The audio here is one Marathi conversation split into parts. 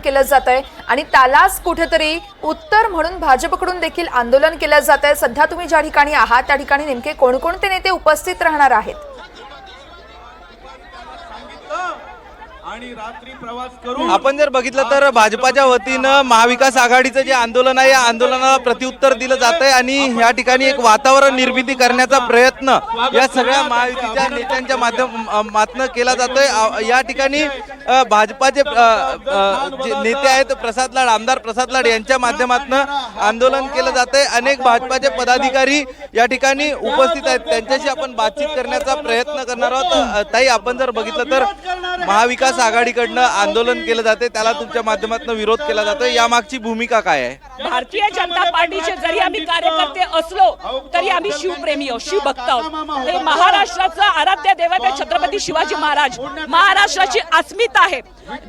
केलं जात आहे आणि त्यालाच कुठेतरी उत्तर म्हणून भाजपकडून देखील आंदोलन केलं जात आहे सध्या तुम्ही ज्या ठिकाणी आहात त्या ठिकाणी नेमके कोणकोणते नेते उपस्थित राहणार आहेत? आणि रात्री प्रवास करून आपण जर बघितलं तर भाजपाच्या वतीनं महाविकास आघाडीचं जे आंदोलन आहे या आंदोलनाला प्रत्युत्तर दिलं जात आहे आणि या ठिकाणी एक वातावरण निर्मिती करण्याचा प्रयत्न या सगळ्या महायुतीच्या नेत्यांच्या माध्यम मातनं केला जातोय. या ठिकाणी भाजपाचे नेते आहेत प्रसाद लाड आमदार प्रसाद लाड यांच्या माध्यमातून आंदोलन केलं जात आहे अनेक भाजपाचे पदाधिकारी या ठिकाणी उपस्थित आहेत. त्यांच्याशी आपण बातचीत करण्याचा प्रयत्न करणार आहोत. ताई आपण जर बघितलं तर महाविकास आघाडीकडनं आंदोलन केलं जाते त्याला तुमच्या माध्यमातून विरोध केला जातोय. यामागची भूमिका काय आहे? भारतीय जनता पार्टीचे जरी आम्ही कार्यकर्ते असलो तरी आम्ही शिवप्रेमी आहोत शिवभक्त आहोत. महाराष्ट्राचं आराध्य दैवत छत्रपती शिवाजी महाराज महाराष्ट्राची अस्मिता आहे.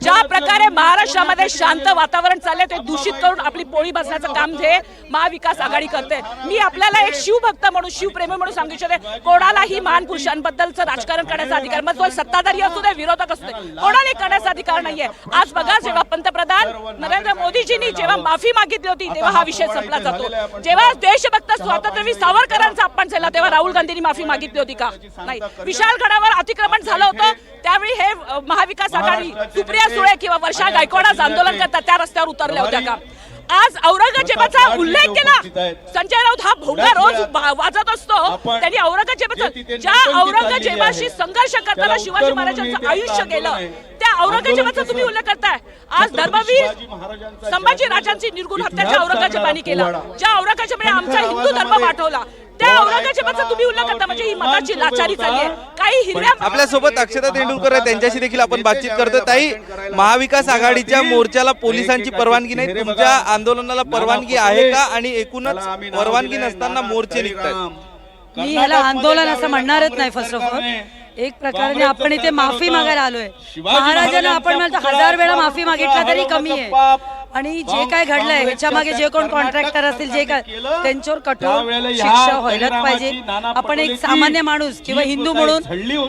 ज्या प्रकारे महाराष्ट्रामध्ये शांत वातावरण चालले ते दूषित करून आपली पोळी बसण्याचं काम जे महाविकास आघाडी करते. मी आपल्याला एक शिवभक्त म्हणून शिवप्रेमी म्हणून सांगू इच्छिते कोणालाही महान पुरुषांबद्दलचं राजकारण करण्याचा अधिकार मग तो सत्ताधारी असू दे विरोधक असू दे कोणालाही करण्याचा अधिकार नाहीये. आज बघा जेव्हा पंतप्रधान नरेंद्र मोदीजींनी जेव्हा माफी मागितली होती तेव्हा हा विषय संपला जातो. जेव्हा देशभक्त स्वातंत्र्यवीर सावरकरांचा अपमान झाला तेव्हा राहुल गांधींनी माफी मागितली होती का? नाही. विशालगडावर अतिक्रमण झालं होतं त्यावेळी हे महाविकास आघाडी सुप्रिया सुळे किंवा वर्षा गायकवाड आज आंदोलन करतात त्या रस्त्यावर उतरल्या होत्या का? आज औरंगजेबाचा उल्लेख केला. संजय राऊत हा भोंगा रोज वाजत असतो. त्यांनी औरंगजेबाचं ज्या औरंगजेबाशी संघर्ष करताना शिवाजी महाराजांचं आयुष्य गेलं. त्या औरंगजेबाचा तुम्ही उल्लेख करताय? आज धर्मवीर संभाजी राजांची निर्गुण हत्या ज्या औरंगजेबाने केला. ज्या औरंगजेबाने आमचा हिंदू धर्म वाटवला त्या औरंगजेबाचा तुम्ही उल्लेख करता म्हणजे ही मताची लाचारी चालली आहे. काही हिरव्या आपल्यासोबत अक्षता तेंडुलकर आहे त्यांच्याशी देखील आपण बातचीत करतोय. ताई महाविकास आघाडीच्या मोर्चाला पोलिसांची परवानगी नाही. तुमच्या आंदोलनाला परवानगी आहे का? आणि एकूणच परवानगी नसताना मोर्चे निघतात मी ह्याला आंदोलन असं म्हणणारच नाही फर्स्ट ऑफ ऑल एक प्रकारे आपण इथे माफी मागायला आलोय. महाराजांना आपण म्हणतो हजार वेळा माफी मागितला तरी कमी आहे. आणि जे काय घडलंय ह्याच्या मागे जे कोण कॉन्ट्रॅक्टर असतील जे काय त्यांच्यावर कठोर शिक्षा व्हायलाच पाहिजे. आपण एक सामान्य माणूस किंवा हिंदू म्हणून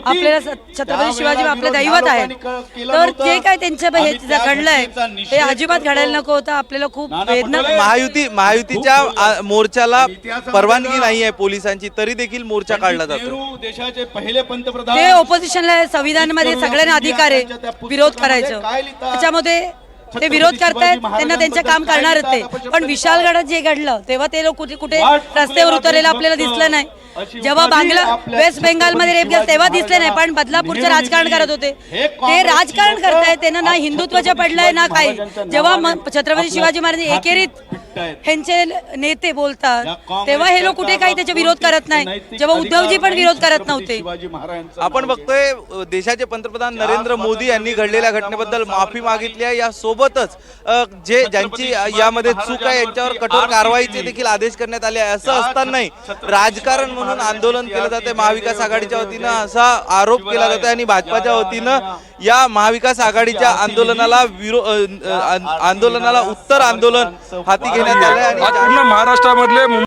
आपल्याला छत्रपती शिवाजी आपले दैवत आहे तर जे काय त्यांच्या हे घडलंय ते अजिबात घडायला नको होतं. आपल्याला खूप वेदना महायुती महायुतीच्या मोर्चाला परवानगी नाही आहे पोलिसांची तरी देखील मोर्चा काढला जातो. देशाचे पहिले पंतप्रधान ते ऑपोजिशनला संविधानामध्ये सगळ्यांना अधिकार आहे. विरोध करायचं. त्याच्यामध्ये ते विरोध करतायत त्यांना त्यांचं काम करणारच ते पण विशालगडात जे घडलं तेव्हा ते लोक कुठे कुठे रस्त्यावर उतरलेलं आपल्याला दिसलं नाही. जेव्हा बांगला वेस्ट बेंगालमध्ये रेप गेलं तेव्हा दिसले नाही पण बदलापूरचं राजकारण करत होते. ते राजकारण करतायत त्यांना ना हिंदुत्वाच्या पडलंय ना काही. जेव्हा छत्रपती शिवाजी महाराज एकेरीत ह्यांचे नेते बोलतात. तेव्हा हे लोक कुठे काही त्याचा विरोध करत नाही. जेव्हा उद्धवजी पण विरोध करत नव्हते. आपण बघतोय देशाचे पंतप्रधान नरेंद्र मोदी यांनी घडलेल्या घटनेबद्दल माफी मागितली आहे. या सोबतच अ, जे ज्यांची यामध्ये चूक आहे यांच्यावर कठोर कारवाईचे देखील आदेश करण्यात आले आहे. असं असतानाही राजकारण म्हणून आंदोलन केलं जाते महाविकास आघाडीच्या वतीनं असा आरोप केला जातोय आणि भाजपाच्या वतीनं या महाविकास आघाडीच्या आंदोलनाला विरो अ, अ, आंदोलनाला उत्तर आंदोलन हाती आज पूर्ण महाराष्ट्रामधले